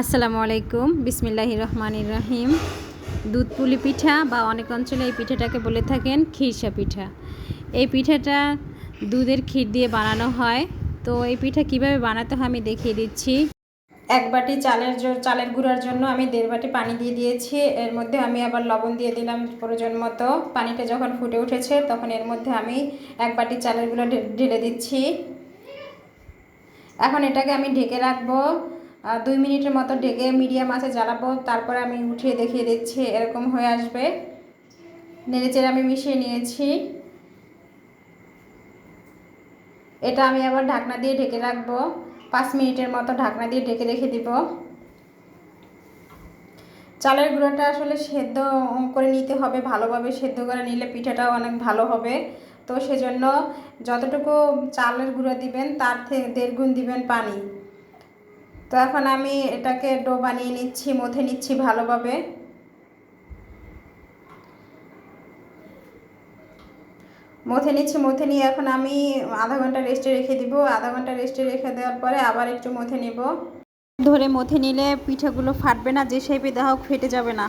আসসালামু আলাইকুম। বিসমিল্লাহির রহমানির রহিম। দুধ, পুলি পিঠা বা অনেক অঞ্চলে এই পিঠাটাকে বলে থাকেন খিরসা পিঠা। এই পিঠাটা দুধের ক্ষীর দিয়ে বানানো হয়। তো এই পিঠা কীভাবে বানাতে হয় আমি দেখিয়ে দিচ্ছি। এক বাটি চালের চালের গুঁড়ার জন্য আমি দেড় বাটি পানি দিয়ে দিয়েছি। এর মধ্যে আমি আবার লবণ দিয়ে দিলাম প্রয়োজন মতো। পানিটা যখন ফুটে উঠেছে তখন এর মধ্যে আমি এক বাটি চালের গুঁড়ো ঢেলে দিচ্ছি। এখন এটাকে আমি ঢেকে রাখব। দুই মিনিটের মতো ঢেকে মিডিয়াম আছে জ্বালাবো, তারপরে আমি উঠিয়ে দেখিয়ে দিচ্ছি, এরকম হয়ে আসবে। নেড়েচেড়ে আমি মিশিয়ে নিয়েছি। এটা আমি আবার ঢাকনা দিয়ে ঢেকে রাখব। পাঁচ মিনিটের মতো ঢাকনা দিয়ে ঢেকে রেখে দিব। চালের গুঁড়োটা আসলে সেদ্ধ করে নিতে হবে, ভালোভাবে সেদ্ধ করে নিলে পিঠাটাও অনেক ভালো হবে। তো সেজন্য যতটুকু চালের গুঁড়ো দিবেন, তার থেকে দেড় গুণ দিবেন পানি। তো এখন আমি এটাকে ডো বানিয়ে নিচ্ছি, মথে নিচ্ছি ভালোভাবে। মথে নিচ্ছি, মথে নিয়ে এখন আমি আধা ঘণ্টা রেস্টে রেখে দিব। আধা ঘণ্টা রেস্টে রেখে দেওয়ার পরে আবার একটু মথে নেব। ধরে মথে নিলে পিঠাগুলো ফাটবে না, যে শেপে দেওয়া হোক ফেটে যাবে না।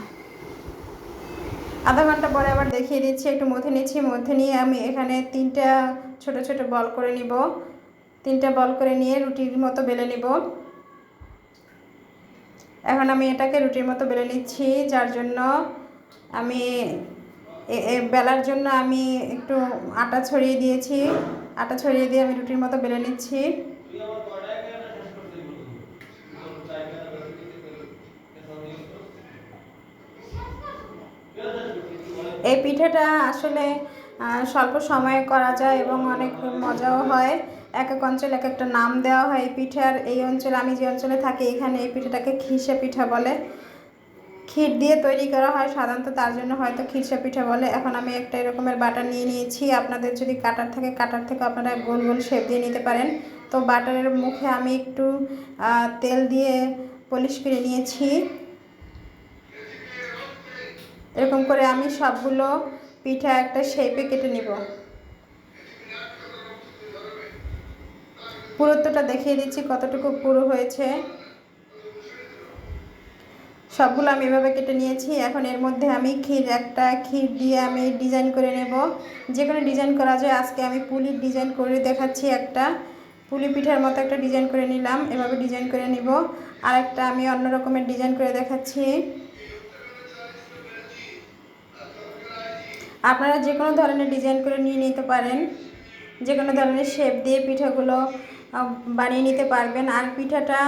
আধা ঘণ্টা পরে আবার দেখিয়ে দিচ্ছি, একটু মথে নিচ্ছি। মথে নিয়ে আমি এখানে তিনটা ছোট ছোট বল করে নিব। তিনটা বল করে নিয়ে রুটির মতো বেলে নিব। এখন আমি এটাকে রুটির মতো বেলে নিচ্ছি, যার জন্য আমি বেলার জন্য আমি একটু আটা ছড়িয়ে দিয়েছি। আটা ছড়িয়ে দিয়ে আমি রুটির মতো বেলে নিচ্ছি। এই পিঠাটা আসলে স্বল্প সময়ে করা যায় এবং অনেক মজাও হয়। এক এক অঞ্চলে এক একটা নাম দেওয়া হয় এই পিঠার এই অঞ্চলে আমি যে অঞ্চলে থাকি এখানে এই পিঠাটাকে খিসে পিঠা বলে। ক্ষীর দিয়ে তৈরি করা হয় সাধারণত, তার জন্য হয়তো খিরসা পিঠা বলে। এখন আমি একটা এরকমের বাটার নিয়ে নিয়েছি। আপনাদের যদি কাটার থাকে, কাটার থেকে আপনারা গোল গোল শেপ দিয়ে নিতে পারেন। তো বাটারের মুখে আমি একটু তেল দিয়ে পলিশ করে নিয়েছি। এরকম করে আমি সবগুলো পিঠা একটা শেপে কেটে নিব। পুরুত্বটা দেখিয়ে দিচ্ছি কতটুকু পুরো হয়েছে। সবগুলো আমি এভাবে কেটে নিয়েছি। এখন এর মধ্যে আমি ক্ষীর, একটা ক্ষীর দিয়ে আমি ডিজাইন করে নেব। যে কোনো ডিজাইন করা যায়, আজকে আমি পুলির ডিজাইন করে দেখাচ্ছি একটা। পুলি পিঠার মতো একটা ডিজাইন করে নিলাম, এভাবে ডিজাইন করে নিব। আর একটা আমি অন্য রকমের ডিজাইন করে দেখাচ্ছি। আপনারা যে কোনো ধরনের ডিজাইন করে নিয়ে নিতে পারেন। যে কোনো ধরনের শেপ দিয়ে পিঠাগুলো বানিয়ে নিতে পারবেন। আর পিঠাটা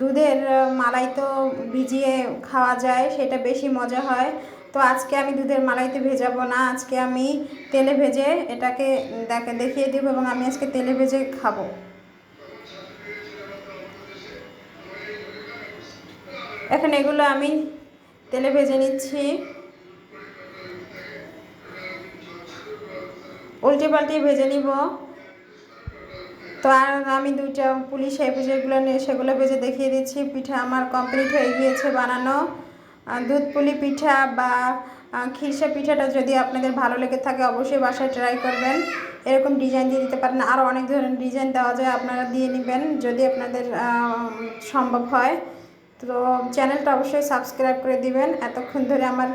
দুধের মালাই তো ভিজিয়ে খাওয়া যায়, সেটা বেশি মজা হয়। তো আজকে আমি দুধের মালাইতে ভেজাবো না। আজকে আমি তেলে ভেজে এটাকে দেখে, দেখিয়ে দেবো এবং আমি আজকে তেলে ভেজে খাব। এখন এগুলো আমি তেলে ভেজে নিচ্ছি। উল্টে পাল্টে ভেজে নিব। তো আর আমি দুইটা পুলিশ যেগুলো নিয়ে সেগুলো ভেজে দেখিয়ে দিচ্ছি। পিঠা আমার কমপ্লিট হয়ে গিয়েছে বানানো। দুধ পুলি পিঠা বা খিরসা পিঠাটা যদি আপনাদের ভালো লেগে থাকে অবশ্যই বাসায় ট্রাই করবেন। এরকম ডিজাইন দিয়ে দিতে পারেন। আরও অনেক ধরনের ডিজাইন দেওয়া যায়, আপনারা দিয়ে নেবেন যদি আপনাদের সম্ভব হয়। তো চ্যানেলটা অবশ্যই সাবস্ক্রাইব করে দিবেন। এতক্ষণ ধরে আমার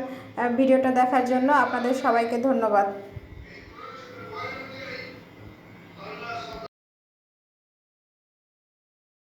ভিডিওটা দেখার জন্য আপনাদের সবাইকে ধন্যবাদ।